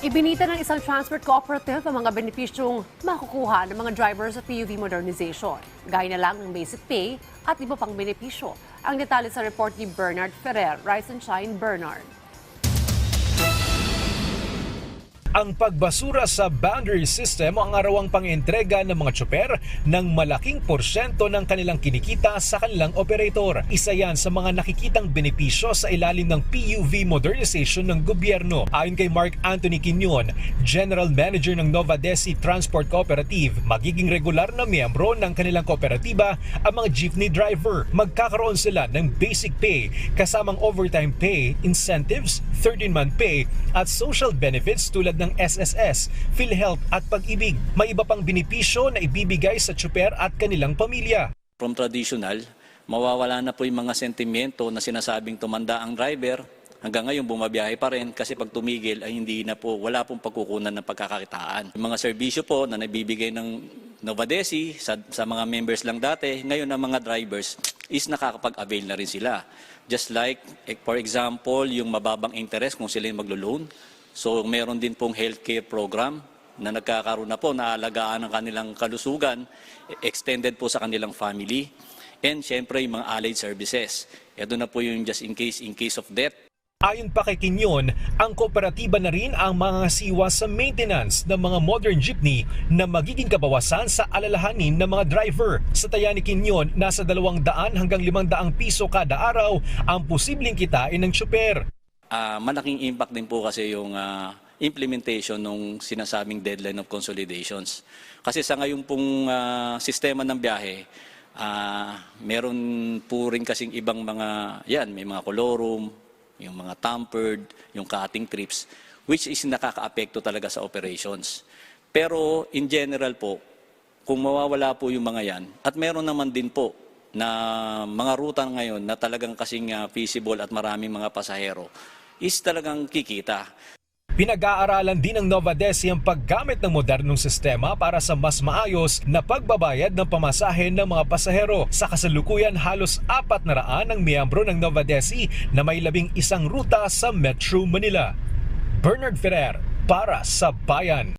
Ibinita ng isang transport cooperative ang mga benepisyong makukuha ng mga drivers sa PUV modernization. Gaya na lang ng basic pay at iba pang benepisyo. Ang detalye sa report ni Bernard Ferrer. Rise and Shine, Bernard. Ang pagbasura sa boundary system ang arawang pang-entrega ng mga tsoper ng malaking porsyento ng kanilang kinikita sa kanilang operator. Isa yan sa mga nakikitang benepisyo sa ilalim ng PUV modernization ng gobyerno. Ayon kay Mark Anthony Quinion, General Manager ng Nova Desi Transport Cooperative, magiging regular na miyembro ng kanilang kooperatiba ang mga jeepney driver. Magkakaroon sila ng basic pay kasamang overtime pay, incentives, 13-month pay at social benefits tulad ng SSS, PhilHealth at Pag-ibig. May iba pang benepisyo na ibibigay sa tsuper at kanilang pamilya. From traditional, mawawala na po yung mga sentimento na sinasabing tumanda ang driver. Hanggang ngayon bumabiyahe pa rin kasi pag tumigil ay hindi na po, wala pong pagkukunan ng pagkakakitaan. Yung mga serbisyo po na nabibigay ng Novadesi sa, sa mga members lang dati, ngayon ang mga drivers is nakakapag-avail na rin sila. Just like, eh, for example, yung mababang interest kung sila yung maglo-loan. So meron din pong healthcare program na nagkakaroon na po na alagaan ng kanilang kalusugan, extended po sa kanilang family. And syempre yung mga allied services. Ito na po yung just in case, in case of death, Ayon pa kay Quinion, ang kooperatiba na rin ang mga siwa sa maintenance ng mga modern jeepney na magiging kabawasan sa alalahanin ng mga driver. Sa taya ni Quinion, nasa 200 hanggang 500 piso kada araw ang posibleng kitain ng tsuper. Ah, malaking impact din po kasi yung ah, implementation ng sinasabing deadline of consolidations. Kasi sa ngayon pong ah, sistema ng biyahe, ah, meron po rin kasing ibang mga, yan, may mga colorum, yung mga tampered, yung cutting trips, which is nakaka-apekto talaga sa operations. Pero in general po, kung mawawala po yung mga yan, at meron naman din po na mga ruta ngayon na talagang kasing feasible at maraming mga pasahero, is talagang kikita. Pinag-aaralan din ng Nova Desi ang paggamit ng modernong sistema para sa mas maayos na pagbabayad ng pamasahe ng mga pasahero. Sa kasalukuyan, halos apat na raan ang miyembro ng Nova Desi na may labing isang ruta sa Metro Manila. Bernard Ferrer para sa Bayan.